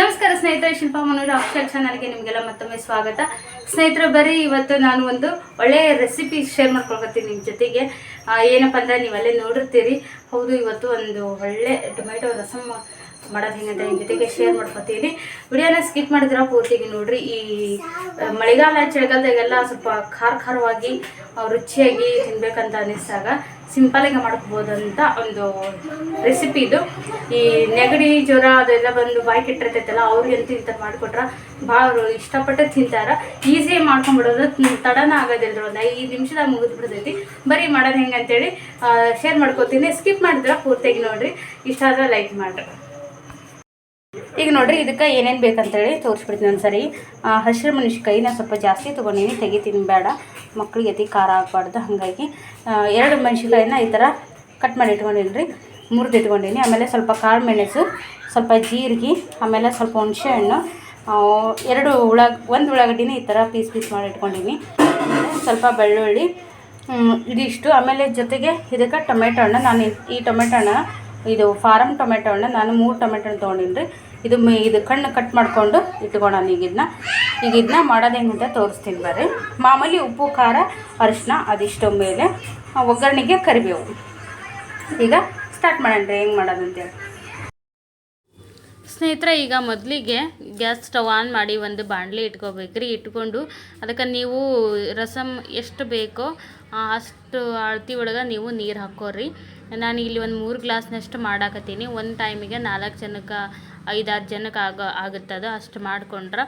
ನಮಸ್ಕಾರ ಸ್ನೇಹಿತರೆ, ಶಿಲ್ಪಾ ಮನೋಜ್ ಆಫ್ಷಲ್ ಚಾನಲ್ಗೆ ನಿಮಗೆಲ್ಲ ಮತ್ತೊಮ್ಮೆ ಸ್ವಾಗತ. ಸ್ನೇಹಿತರೆ ಬರೀ ಇವತ್ತು ನಾನು ಒಂದು ಒಳ್ಳೆಯ ರೆಸಿಪಿ ಶೇರ್ ಮಾಡ್ಕೊಳ್ಕೊತೀನಿ ನಿಮ್ಮ ಜೊತೆಗೆ. ಏನಪ್ಪ ಅಂದ್ರೆ ನೀವಲ್ಲೇ ನೋಡಿರ್ತೀರಿ. ಹೌದು, ಇವತ್ತು ಒಂದು ಒಳ್ಳೆ ಟೊಮೆಟೊ ರಸಮ್ ಮಾಡೋದು ಹೆಂಗಂತ ನಿಮ್ಮ ಜೊತೆಗೆ ಶೇರ್ ಮಾಡ್ಕೊತೀನಿ. ವಿಡಿಯೋನ ಸ್ಕಿಪ್ ಮಾಡಿದ್ರೆ ಪೂರ್ತಿಗೆ ನೋಡ್ರಿ. ಈ ಮಳೆಗಾಲ ಚಳಿಗಾಲದಾಗೆಲ್ಲ ಸ್ವಲ್ಪ ಖಾರ ಖಾರವಾಗಿ ರುಚಿಯಾಗಿ ತಿನ್ಬೇಕಂತ ಅನಿಸ್ದಾಗ ಸಿಂಪಲಾಗಿ ಮಾಡ್ಕೋಬೋದಂತ ಒಂದು ರೆಸಿಪಿ ಇದು. ಈ ನೆಗಡಿ ಜ್ವರ ಅದೆಲ್ಲ ಬಂದು ಬಾಯಿ ಕೆಟ್ಟಿರ್ತೈತಲ್ಲ, ಅವ್ರಿಗೆ ಅಂತ ಇಂಥ ಮಾಡಿಕೊಟ್ರೆ ಭಾಳ ಇಷ್ಟಪಟ್ಟು ತಿಂತಾರ. ಈಸಿಯಾಗಿ ಮಾಡ್ಕೊಂಡ್ಬಿಡೋದು. ತಡನ ಆಗೋದಿಲ್ಲ ಒಂದು ಐದು ನಿಮಿಷದಾಗ ಮುಗಿದು ಬಿಡ್ತೈತಿ. ಬರೀ ಮಾಡೋದು ಹೆಂಗೆ ಅಂತೇಳಿ ಶೇರ್ ಮಾಡ್ಕೊತೀನಿ. ಸ್ಕಿಪ್ ಮಾಡಿದ್ರೆ ಪೂರ್ತಿಯಾಗಿ ನೋಡಿರಿ. ಇಷ್ಟ ಆದ್ರೆ ಲೈಕ್ ಮಾಡಿರಿ. ಈಗ ನೋಡಿರಿ ಇದಕ್ಕೆ ಏನೇನು ಬೇಕಂತೇಳಿ ತೋರಿಸ್ಬಿಡ್ತೀನಿ ಒಂದ್ಸರಿ. ಆ, ಹಸಿರು ನಾನು ಸ್ವಲ್ಪ ಜಾಸ್ತಿ ತೊಗೊಂಡೀನಿ ತೆಗಿ ತಿನ್ಬೇಡ ಮಕ್ಕಳಿಗೆ ಅತಿ ಖಾರ ಆಗಬಾರ್ದು ಹಾಗಾಗಿ. ಎರಡು ಮೆಣಸಿನ್ಕಾಯಿನ ಈ ಥರ ಕಟ್ ಮಾಡಿ ಇಟ್ಕೊಂಡಿನಿ ರೀ ಮುರಿದು ಇಟ್ಕೊಂಡೀನಿ. ಆಮೇಲೆ ಸ್ವಲ್ಪ ಕಾಳು ಮೆಣಸು ಸ್ವಲ್ಪ ಜೀರಿಗೆ ಆಮೇಲೆ ಸ್ವಲ್ಪ ಹುಣಸೆ ಹಣ್ಣು ಎರಡು ಉಳ ಒಂದು ಉಳ್ಳಾಗಡ್ಡಿನ ಈ ಥರ ಪೀಸ್ ಪೀಸ್ ಮಾಡಿ ಇಟ್ಕೊಂಡೀನಿ. ಸ್ವಲ್ಪ ಬೆಳ್ಳುಳ್ಳಿ ಇದಿಷ್ಟು. ಆಮೇಲೆ ಜೊತೆಗೆ ಇದಕ್ಕೆ ಟೊಮೆಟೊ ಹಣ್ಣು ನಾನು ಈ ಟೊಮೆಟೊ ಹಣ್ಣು ಇದು ಫಾರಮ್ ಟೊಮೆಟೊ ಹಣ್ಣು ನಾನು ಮೂರು ಟೊಮೆಟೊ ಹಣ್ಣು ತೊಗೊಂಡಿನಿ ರೀ ಇದು ಇದು ಕಣ್ಣು ಕಟ್ ಮಾಡಿಕೊಂಡು ಇಟ್ಕೊಳ್ಳೋಣ ಈಗ ಇದನ್ನ. ಈಗ ಇದನ್ನ ಮಾಡೋದು ಹೆಂಗೆ ಅಂತ ತೋರಿಸ್ತೀನಿ ಬರ್ರಿ. ಮಾಮೂಲಿ ಉಪ್ಪು, ಖಾರ ಅರಿಶಿನ ಅದಿಷ್ಟು ಮೇಲೆ ಒಗ್ಗರಣೆಗೆ ಕರಿಬೇವು. ಈಗ ಸ್ಟಾರ್ಟ್ ಮಾಡೋಣ ರೀ, ಹೆಂಗೆ ಮಾಡೋದಂತೇಳಿ ಸ್ನೇಹಿತರೆ, ಈಗ ಮೊದಲಿಗೆ ಗ್ಯಾಸ್ ಸ್ಟವ್ ಆನ್ ಮಾಡಿ ಒಂದು ಬಾಣಲಿ ಇಟ್ಕೋಬೇಕ್ರಿ ಇಟ್ಕೊಂಡು ಅದಕ್ಕೆ ನೀವು ರಸಮ್ ಎಷ್ಟು ಬೇಕೋ ಅಷ್ಟು ಅಳತಿ ಒಳಗೆ ನೀವು ನೀರು ಹಾಕೋರಿ. ನಾನು ಇಲ್ಲಿ ಒಂದು ಮೂರು ಗ್ಲಾಸ್ನಷ್ಟು ಮಾಡಾಕತ್ತೀನಿ. ಒಂದು ಟೈಮಿಗೆ ನಾಲ್ಕು ಜನಕ್ಕೆ ಐದಾರು ಜನಕ್ಕೆ ಆಗ, ಆಗುತ್ತದ? ಅಷ್ಟು ಮಾಡ್ಕೊಂಡ್ರೆ.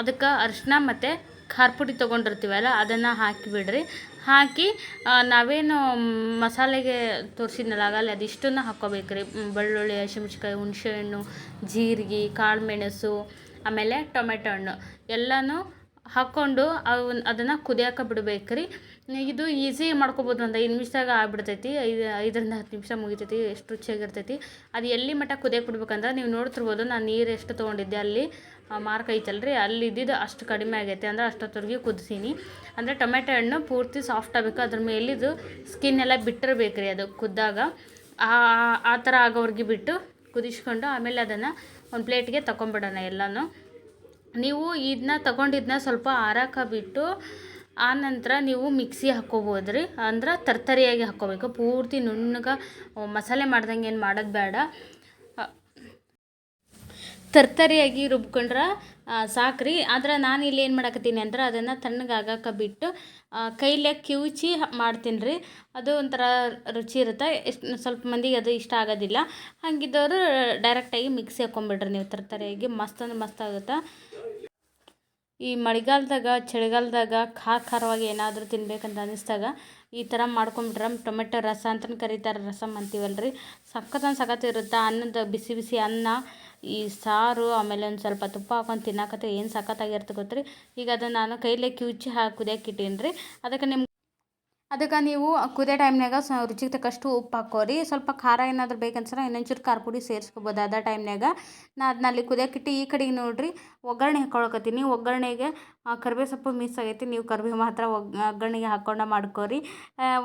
ಅದಕ್ಕೆ ಅರಿಶಿನ ಮತ್ತು ಖಾರ್ಪುಡಿ ತೊಗೊಂಡಿರ್ತೀವಲ್ಲ, ಅದನ್ನು ಹಾಕಿಬಿಡ್ರಿ. ಹಾಕಿ ನಾವೇನು ಮಸಾಲೆಗೆ ತೋರಿಸಿದ್ನಲ್ಲ ಆಗಲ್ಲ ಅದಿಷ್ಟನ್ನು ಹಾಕ್ಕೋಬೇಕ್ರಿ. ಬೆಳ್ಳುಳ್ಳಿ ಹಸಿಮೆಣ್ಸಿಕಾಯಿ ಹುಣಸೆಹಣ್ಣು, ಜೀರಿಗೆ, ಕಾಳು ಮೆಣಸು, ಆಮೇಲೆ ಟೊಮೆಟೊ ಹಣ್ಣು. ಎಲ್ಲನೂ ಹಾಕ್ಕೊಂಡು ಅವನ್ನ ಅದನ್ನು ಕುದಿಯಾಕ ಬಿಡ್ಬೇಕ್ರಿ. ಇದು ಈಸಿ ಮಾಡ್ಕೊಬೋದು ಒಂದು ಐದು ನಿಮಿಷದಾಗ ಆಗ್ಬಿಡ್ತೈತಿ, ಐದು, ಐದರಿಂದ ಹತ್ತು ನಿಮಿಷ ಮುಗಿತೈತಿ, ಎಷ್ಟು ರುಚಿಯಾಗಿರ್ತೈತಿ. ಅದು ಎಲ್ಲಿ ಮಟ್ಟ ಕುದಿಯಕ್ಕೆ ಬಿಡ್ಬೇಕಂದ್ರೆ ನೀವು ನೋಡ್ತಿರ್ಬೋದು, ನಾನು ನೀರು ಎಷ್ಟು ತೊಗೊಂಡಿದ್ದೆ ಅಲ್ಲಿ ಮಾರ್ಕ್ ಐತಲ್ರಿ, ಅಲ್ಲಿ ಇದ್ದಿದ್ದು ಅಷ್ಟು ಕಡಿಮೆ ಆಗೈತೆ ಅಂದ್ರೆ ಅಷ್ಟೊತ್ತವರೆಗೆ ಕುದಿಸೀನಿ. ಅಂದರೆ ಟೊಮೆಟೊ ಹಣ್ಣು ಪೂರ್ತಿ ಸಾಫ್ಟ್ ಆಗಬೇಕು, ಅದ್ರ ಮೇಲಿದು ಸ್ಕಿನ್ ಎಲ್ಲ ಬಿಟ್ಟಿರ್ಬೇಕು ರೀ ಅದು ಕುದ್ದಾಗ. ಆ ಥರ ಆಗೋವ್ರಿಗೆ ಬಿಟ್ಟು ಕುದಿಸ್ಕೊಂಡು ಆಮೇಲೆ ಅದನ್ನು ಒಂದು ಪ್ಲೇಟ್ಗೆ ತಗೊಂಬಿಡೋಣ ಎಲ್ಲನೂ. ನೀವು ಇದನ್ನ ತಗೊಂಡಿದ್ದನ್ನ ಸ್ವಲ್ಪ ಆರಾಕ ಬಿಟ್ಟು ಆ ನಂತರ ನೀವು ಮಿಕ್ಸಿ ಹಾಕ್ಕೋಬೋದು ರೀ ಅಂದ್ರೆ ತರ್ತರಿಯಾಗಿ ಹಾಕ್ಕೋಬೇಕು ಪೂರ್ತಿ ನುಣ್ಣಗೆ ಮಸಾಲೆ ಮಾಡ್ದಂಗೆ ಏನು ಮಾಡೋದು ಬೇಡ. ತರ್ತರಿಯಾಗಿ ರುಬ್ಕೊಂಡ್ರೆ ಸಾಕ್ರಿ. ಆದ್ರೆ ನಾನು ಇಲ್ಲಿ ಏನು ಮಾಡಕತ್ತೀನಿ ಅಂದ್ರೆ ಅದನ್ನು ತಣ್ಣಗಾಗಕ್ಕೆ ಬಿಟ್ಟು ಕೈಲೇ ಕಿವುಚಿ ಮಾಡ್ತೀನಿ ರೀ ಅದು ಒಂಥರ ರುಚಿ ಇರುತ್ತೆ. ಎಷ್ಟು, ಸ್ವಲ್ಪ ಮಂದಿಗೆ ಅದು ಇಷ್ಟ ಆಗೋದಿಲ್ಲ. ಹಾಗಿದ್ದವರು ಡೈರೆಕ್ಟಾಗಿ ಮಿಕ್ಸಿ ಹಾಕ್ಕೊಂಬಿಡ್ರಿ ನೀವು ತರ್ತರಿಯಾಗಿ. ಮಸ್ತ್ ಅಂದ್ರೆ ಮಸ್ತ್ ಆಗುತ್ತೆ? ಈ ಮಳೆಗಾಲದಾಗ, ಚಳಿಗಾಲದಾಗ ಖಾರ ಖಾರವಾಗಿ ಏನಾದರೂ ತಿನ್ಬೇಕಂತ ಅನ್ನಿಸ್ದಾಗ ಈ ಥರ ಮಾಡ್ಕೊಂಬಿಟ್ರೆ ಟೊಮೆಟೊ ರಸ ಅಂತಲೂ ಕರೀತಾರೆ ರಸಮ್ ಅಂತೀವಲ್ಲ ರೀ ಸಖತ್ ಸಖತ್ ಇರುತ್ತೆ ಅನ್ನದ ಬಿಸಿ ಬಿಸಿ ಅನ್ನ, ಈ ಸಾರು, ಆಮೇಲೆ ಒಂದು ಸ್ವಲ್ಪ ತುಪ್ಪ ಹಾಕೊಂಡು ತಿನ್ನಕತ್ತೆ ಏನು ಸಖತ್ತಾಗಿರುತ್ತೆ ಗೊತ್ತ್ರಿ. ಈಗ ಅದನ್ನು ನಾನು ಕೈಲೇ ಕಿವುಚಿ ಹಾಕಿ ಕುದಿಯಕ್ಕೆ ರೀ ಅದಕ್ಕೆ ನಿಮ್ಮ ಅದಕ್ಕೆ ನೀವು ಕುದೇ ಟೈಮ್ನಾಗ ಸ ರುಚಿಗೆ ತಕ್ಕಷ್ಟು ಉಪ್ಪು ಹಾಕೋರಿ ಸ್ವಲ್ಪ ಖಾರ ಏನಾದರೂ ಬೇಕನ್ಸರ ಇನ್ನೊಂಚೂರು ಖಾರ ಪುಡಿ ಸೇರಿಸ್ಕೋಬೋದು ಅದ ಟೈಮ್ನಾಗ ನಾ ಅದನ್ನ ಅಲ್ಲಿ ಈ ಕಡೆಗೆ ನೋಡಿರಿ, ಒಗ್ಗರಣೆ ಹಾಕ್ಕೊಳಕತ್ತೀನಿ ಒಗ್ಗರಣೆಗೆ ಕರಿಬೇವು ಸೊಪ್ಪು ಮಿಸ್ ಆಗೈತಿ. ನೀವು ಕರಿಬೇವು ಮಾತ್ರ ಒಗ್, ಒಗ್ಗರಣೆಗೆ ಹಾಕ್ಕೊಂಡು ಮಾಡ್ಕೋರಿ.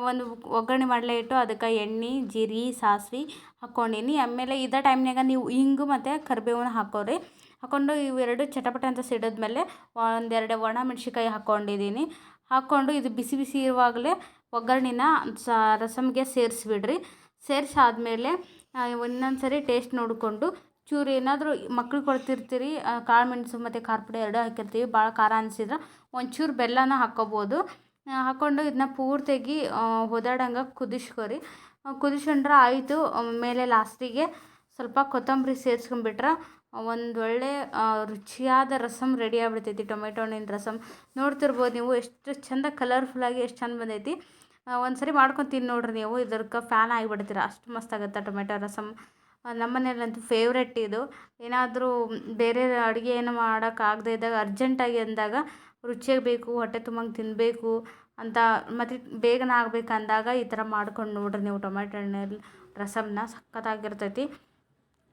ಒಂದು ಒಗ್ಗರಣೆ ಮಾಡಲೇ ಇಟ್ಟು ಅದಕ್ಕೆ ಎಣ್ಣೆ, ಜೀರಿ, ಸಾಸಿವೆ ಹಾಕ್ಕೊಂಡಿನಿ ಆಮೇಲೆ ಇದೇ ಟೈಮ್ನಾಗ ನೀವು ಹಿಂಗು ಮತ್ತು ಕರಿಬೇವನ್ನ ಹಾಕೋರಿ. ಹಾಕ್ಕೊಂಡು ಇವೆರಡು ಚಟಪಟ ಅಂತ ಸಿಡಿದ್ಮೇಲೆ ಒಂದೆರಡು ಒಣ ಮೆಣ್ಸಿನ್ಕಾಯಿ ಹಾಕ್ಕೊಂಡಿದ್ದೀನಿ ಹಾಕ್ಕೊಂಡು ಇದು ಬಿಸಿ ಬಿಸಿ ಇರುವಾಗಲೇ ಒಗ್ಗರಣೆನ ಸ ರಸಮ್ಗೆ ಸೇರಿಸ್ಬಿಡ್ರಿ. ಸೇರಿಸಾದ್ಮೇಲೆ ಒಂದೊಂದು ಸರಿ ಟೇಸ್ಟ್ ನೋಡಿಕೊಂಡು ಚೂರು ಏನಾದರೂ ಮಕ್ಳಿಗೆ ಕೊಡ್ತಿರ್ತೀರಿ ಕಾಳು ಮೆಣಸು ಮತ್ತು ಖಾರ ಪುಡಿ ಎರಡೂ ಹಾಕಿರ್ತೀವಿ, ಭಾಳ ಖಾರ ಅನಿಸಿದ್ರೆ ಒಂಚೂರು ಬೆಲ್ಲನ ಹಾಕ್ಕೋಬೋದು ಹಾಕ್ಕೊಂಡು ಇದನ್ನ ಪೂರ್ತಿಯಾಗಿ ಒದಾಡಂಗೆ ಕುದಿಸ್ಕೊರಿ. ಕುದಿಸ್ಕೊಂಡ್ರೆ ಆಯಿತು ಮೇಲೆ ಲಾಸ್ಟಿಗೆ ಸ್ವಲ್ಪ ಕೊತ್ತಂಬರಿ ಸೇರಿಸ್ಕೊಂಬಿಟ್ರೆ ಒಂದು ಒಳ್ಳೆ ರುಚಿಯಾದ ರಸಮ್ ರೆಡಿ ಆಗ್ಬಿಡ್ತೈತಿ. ಟೊಮೆಟೊ ಹಣ್ಣಿನ ರಸಮ್ ನೋಡ್ತಿರ್ಬೋದು ನೀವು ಎಷ್ಟು ಚಂದ ಕಲರ್ಫುಲ್ಲಾಗಿ ಎಷ್ಟು ಚಂದ ಬಂದೈತಿ. ಒಂದು ಸರಿ ಮಾಡ್ಕೊಂಡು ತಿಂದು ನೋಡಿರಿ ನೀವು. ಇದಕ್ಕೆ ಫ್ಯಾನ್ ಆಗಿಬಿಡ್ತೀರ. ಅಷ್ಟು ಮಸ್ತ್ ಆಗುತ್ತೆ ಟೊಮೆಟೊ ರಸಮ್ ನಮ್ಮ ಮನೇಲಂತೂ ಫೇವ್ರೆಟ್ ಇದು. ಏನಾದರೂ ಬೇರೆ ಅಡುಗೆ ಏನು ಮಾಡೋಕ್ಕಾಗದೇ ಇದ್ದಾಗ ಅರ್ಜೆಂಟಾಗಿ ಅಂದಾಗ ರುಚಿಯಾಗಿ ಬೇಕು, ಹೊಟ್ಟೆ ತುಂಬಂಗೆ ತಿನ್ನಬೇಕು ಅಂತ ಮತ್ತು ಬೇಗನೆ ಆಗಬೇಕಂದಾಗ ಈ ಥರ ಮಾಡ್ಕೊಂಡು ನೋಡಿರಿ ನೀವು ಟೊಮೆಟೊ ಹಣ್ಣಲ್ಲಿ ರಸಮ್ನ ಸಖತ್ತಾಗಿರ್ತೈತಿ.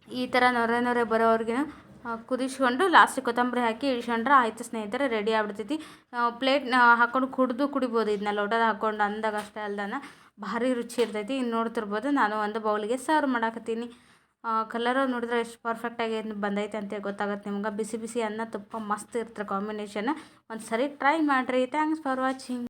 ಈ ಥರ ನೊರೆ ನೊರೆ ಬರೋರಿಗೆ ಕುದಿಸ್ಕೊಂಡು ಲಾಸ್ಟ್ ಕೊತ್ತಂಬರಿ ಹಾಕಿ ಇಳಿಸ್ಕೊಂಡ್ರೆ ಆಯಿತು ಸ್ನೇಹಿತರೆ ರೆಡಿ ಆಗ್ಬಿಡ್ತೈತಿ. ಪ್ಲೇಟ್ ಹಾಕ್ಕೊಂಡು ಕುಡಿದು ಕುಡಿಬೋದು ಇದನ್ನ, ಲೋಟದ ಹಾಕ್ಕೊಂಡು ಅಂದಾಗ ಅಷ್ಟೇ ಅಲ್ದನ. ಭಾರಿ ರುಚಿ ಇರ್ತೈತಿ ಇನ್ನು ನೋಡ್ತಿರ್ಬೋದು. ನಾನು ಒಂದು ಬೌಲಿಗೆ ಸರ್ವ್ ಮಾಡಾಕತ್ತೀನಿ. ಕಲರು ನೋಡಿದ್ರೆ ಎಷ್ಟು ಪರ್ಫೆಕ್ಟಾಗಿ ಬಂದೈತೆ ಅಂತ ಗೊತ್ತಾಗುತ್ತೆ ನಿಮ್ಗೆ. ಬಿಸಿ ಬಿಸಿ ಅನ್ನ ತುಪ್ಪ ಮಸ್ತ್ ಇರ್ತಾರೆ ಕಾಂಬಿನೇಷನ್ ಒಂದು ಸರಿ ಟ್ರೈ ಮಾಡಿರಿ. Thanks for watching